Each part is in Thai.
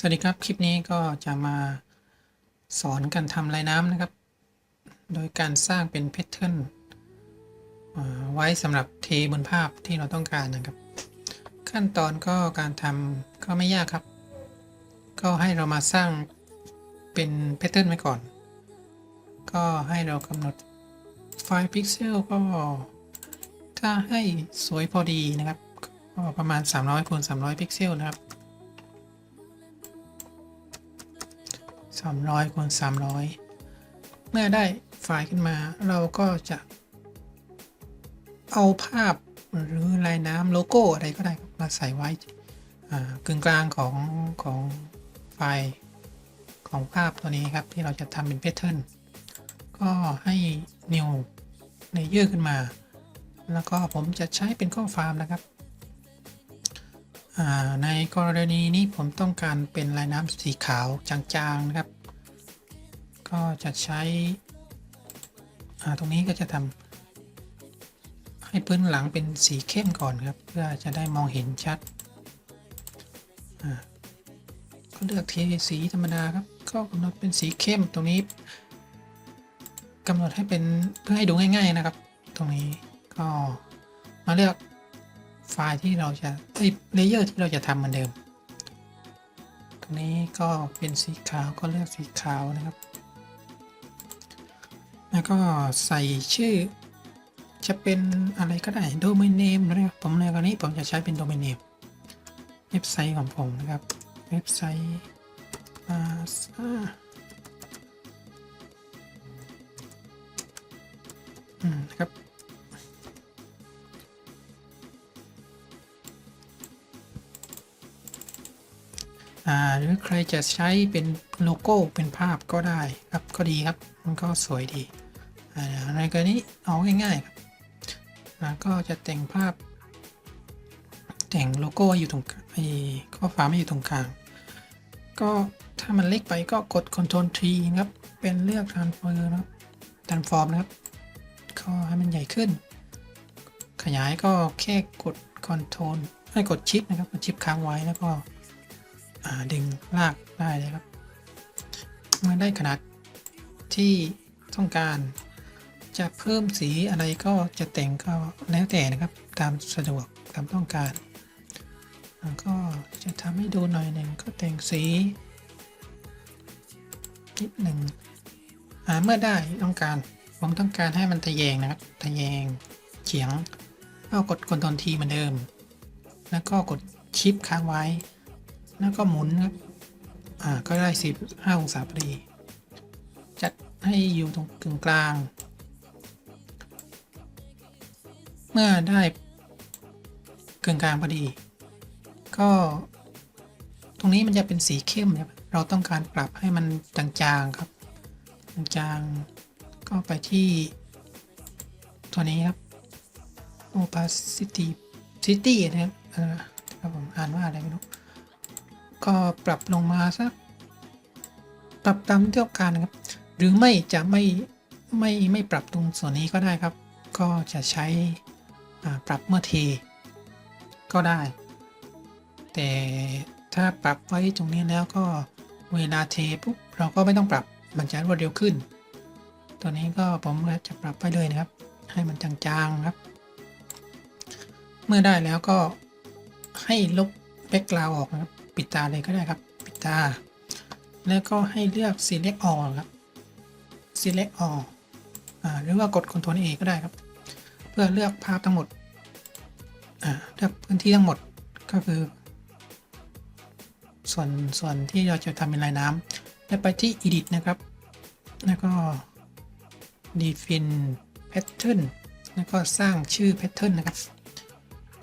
สวัสดีครับ คลิปนี้ก็จะมาสอนการทำลายน้ำนะครับ โดยการสร้างเป็นแพทเทิร์นไว้สำหรับเทบนภาพที่เราต้องการนะครับ ขั้นตอนก็การทำก็ไม่ยากครับ ก็ให้เรามาสร้างเป็นแพทเทิร์นไว้ก่อน ก็ให้เรากำหนดไฟล์พิกเซลก็ ถ้าให้สวยพอดีนะครับ ก็ประมาณ 300คูณ300 พิกเซลนะครับ 300คูณ300 เมื่อได้ไฟล์ขึ้นมา เราก็จะ เอาภาพหรือลายน้ำโลโก้อะไรก็ได้มาใส่ไว้กึ่งกลางของของไฟล์ของภาพตัวนี้ครับ ที่เราจะทำเป็นแพทเทิร์นก็ให้ new layer ขึ้นมา แล้วก็ผมจะใช้เป็นข้อความนะครับ ในกรณีนี้ผมต้องการเป็นลายน้ำสีขาวจางๆนะครับ ก็จะใช้ตรงนี้ก็จะทำให้พื้นหลังเป็นสีเข้มก่อนครับ เพื่อจะได้มองเห็นชัดก็เลือกทีสีธรรมดาครับ ก็กำหนดเป็นสีเข้มตรงนี้กำหนดให้เป็นเพื่อให้ดูง่าย ๆนะครับ ตรงนี้ก็มาเลือก ไฟล์ที่เราจะเลเยอร์ที่เราจะทำเหมือนเดิม ตรงนี้ก็เป็นสีขาวก็เลือกสีขาวนะครับ แล้วก็ใส่ชื่อ จะเป็นอะไรก็ได้ domain name นะครับผมในกรณีผมจะใช้เป็น domain name เว็บไซต์ของผมนะครับ เว็บไซต์อ่าอ่าอืมนะครับ หรือใครจะใช้เป็นโลโก้เป็นภาพก็ได้ครับก็ดีครับ มันก็สวยดีอ่าในกรณีเอาง่ายๆครับอ่าก็จะแต่งภาพ แต่งโลโก้อยู่ตรงกลางไอ้ข้อควาไม่อยู่ตรงกลาง ก็ถ้ามันเล็กไปก็กด Ctrl T ครับเป็นเลือก Transfer นะครับ Transform นะครับก็ให้มันใหญ่ขึ้น ขยายก็แค่กด Ctrl ให้กดชิปนะครับกดชิปค้างไว้แล้วก็ ดึงลากได้เลยครับ เมื่อได้ขนาดที่ต้องการ จะเพิ่มสีอะไรก็จะแต่งก็แล้วแต่นะครับ ตามสะดวกตามต้องการแล้วก็จะทำให้ดูหน่อยหนึ่งก็แต่งสีนิดหนึ่งเมื่อได้ต้องการผมต้องการให้มันทะแยงนะครับทะแยงเฉียงก็กดกดตอนทีเหมือนเดิม แล้วก็กดชิปค้างไว้ แล้วก็หมุนครับ อ่า ก็ได้ 15 องศาพอดี จัดให้อยู่ตรงกึ่งกลาง เมื่อได้กึ่งกลางพอดี ก็ ตรงนี้มันจะเป็นสีเข้มครับเราต้องการปรับให้มันจางๆครับ จางๆ ก็ไปที่ตัวนี้ครับ opacity city นะครับครับผมอ่านว่าอะไรไม่รู้ ก็ปรับลงมาสักปรับตามที่ต้องการนะครับ หรือไม่จะไม่ไม่ไม่ปรับตรงส่วนนี้ก็ได้ครับ ก็จะใช้อ่าปรับเมื่อเทก็ได้ แต่ถ้าปรับไว้ตรงนี้แล้วก็เวลาเทปุ๊บเราก็ไม่ต้องปรับมันจะรวดเร็วขึ้น ตัวนี้ก็ผมจะปรับไปเลยนะครับ ให้มันจางๆครับ เมื่อได้แล้วก็ให้ลบแบ็กกราวออกนะครับ ปิดตาเลยก็ได้ครับ ปิดตา แล้วก็ให้เลือก select all ครับ select all หรือว่ากด Ctrl A ก็ได้ครับ เพื่อเลือกภาพทั้งหมดเลือกพื้นที่ทั้งหมดก็คือ ส่วนส่วนที่เราจะทำเป็นลายน้ำแล้วไปที่ edit นะครับ แล้วก็ define pattern แล้วก็สร้างชื่อ pattern นะครับ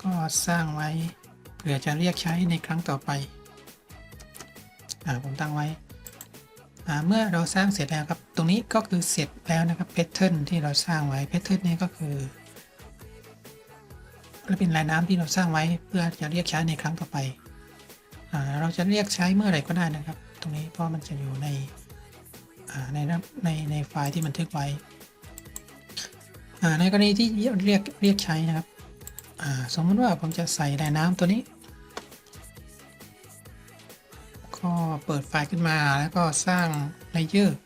ก็สร้างไว้เผื่อจะเรียกใช้ในครั้งต่อไป ผมตั้งไว้อ่าเมื่อเราสร้างเสร็จแล้วครับ ตรงนี้ก็คือเสร็จแล้วนะครับ pattern ที่เราสร้างไว้ pattern นี้ก็คือและเป็นลายน้ำที่เราสร้างไว้เพื่อจะเรียกใช้ในครั้งต่อไปอ่าเราจะเรียกใช้เมื่อไหร่ก็ได้นะครับ ตรงนี้เพราะมันจะอยู่ในอ่าในในในไฟล์ที่บันทึกไว้อ่าในกรณีที่เรียกเรียกใช้นะครับอ่าสมมติว่าผมจะใส่ลายน้ำตัวนี้ ก็เปิดไฟล์ขึ้นมาแล้วก็สร้างเลเยอร์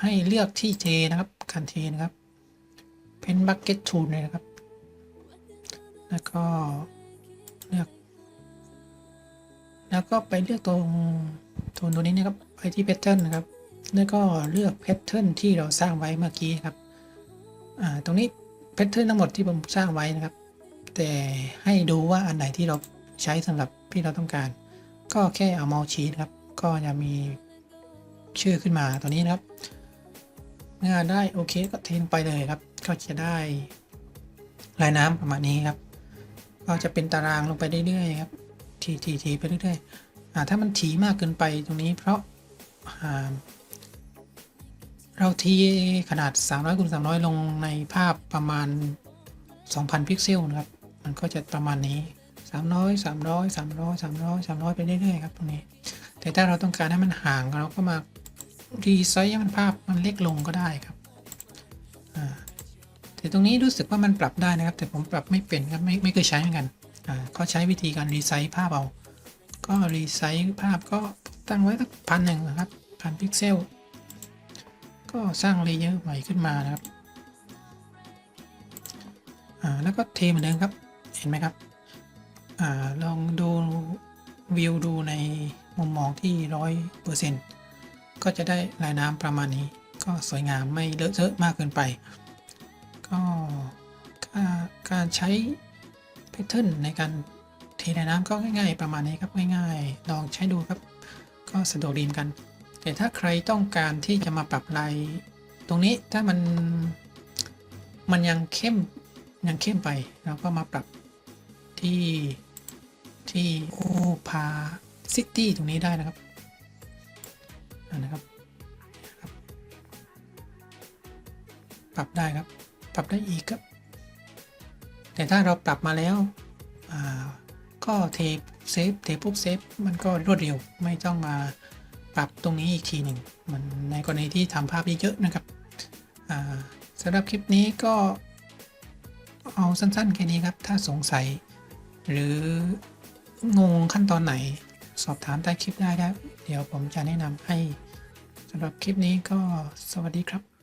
ให้เลือกที่เทนะครับการเทนะครับเป็นบั c เก็ตทูลเลยนะครับ แล้วก็เลือก แล้วก็ไปเลือกตรงโทนตัวนี้นะครับ ไปที่แพทเทิร์นะครับ แล้วก็เลือกแพทเทิร์นที่เราสร้างไว้เมื่อกี้ครับตรงนี้แพทเทิร์นทั้งหมดที่ผมสร้างไว้นะครับ แต่ให้ดูว่าอันไหนที่เราใช้สำหรับที่เราต้องการ ก็แค่เอาเมาส์ชี้นะครับ ก็จะมีชื่อขึ้นมาตัวนี้นะครับ เมื่อได้โอเคก็เทลงไปเลยครับ ก็จะได้ลายน้ำประมาณนี้ครับ ก็จะเป็นตารางลงไปเรื่อยๆครับ ทีทีทีไปเรื่อยๆอ่าถ้ามันถีมากเกินไปตรงนี้เพราะอ่าเราทีขนาด 300คูณ300 ลงในภาพประมาณ 2,000 พิกเซลนะครับ มันก็จะประมาณนี้ 300 300 300 300 300 ไปเรื่อยๆครับตรงนี้ แต่ถ้าเราต้องการให้มันห่างเราก็มารีไซส์ให้มันภาพมันเล็กลงก็ได้ครับแต่ตรงนี้รู้สึกว่ามันปรับได้นะครับ แต่ผมปรับไม่เป็นครับไม่ไม่เคยใช้เหมือนกันอ่าก็ใช้วิธีการรีไซส์ภาพเอา ก็รีไซส์ภาพก็ตั้งไว้สักพันหนึ่งนะครับพันพิกเซล ก็สร้างเลเยอร์ใหม่ขึ้นมานะครับอ่าแล้วก็เทเหมือนเดิมครับ เห็นไหมครับ อลองดูวิวดูในมุมมองที่ร้อยเปอร์เซ็นต์ก็จะได้ลายน้ำประมาณนี้ ก็สวยงามไม่เลอะเทอะมากเกินไป ก็การใช้แพทเทิร์นในการเทลายน้ำก็ง่าย ๆ ประมาณนี้ครับง่ายๆ ลองใช้ดูครับ ก็สะดวกดีมกัน แต่ถ้าใครต้องการที่จะมาปรับลายตรงนี้ถ้ามันมันยังเข้มยังเข้มไปเราก็มาปรับที่ ที่โอพาซิตี้ตรงนี้ได้นะครับนะครับ ปรับได้ครับ ปรับได้อีกครับ แต่ถ้าเราปรับมาแล้ว ก็เทเซฟเทปุ๊บเซฟมันก็รวดเร็วไม่ต้องมาปรับตรงนี้อีกทีหนึ่งมันในกรณีที่ทำภาพเยอะๆนะครับสำหรับคลิปนี้ก็เอาสั้นๆแค่นี้ครับ ถ้าสงสัยหรือ งงขั้นตอนไหน สอบถามใต้คลิปได้ครับ เดี๋ยวผมจะแนะนำให้สำหรับคลิปนี้ก็สวัสดีครับ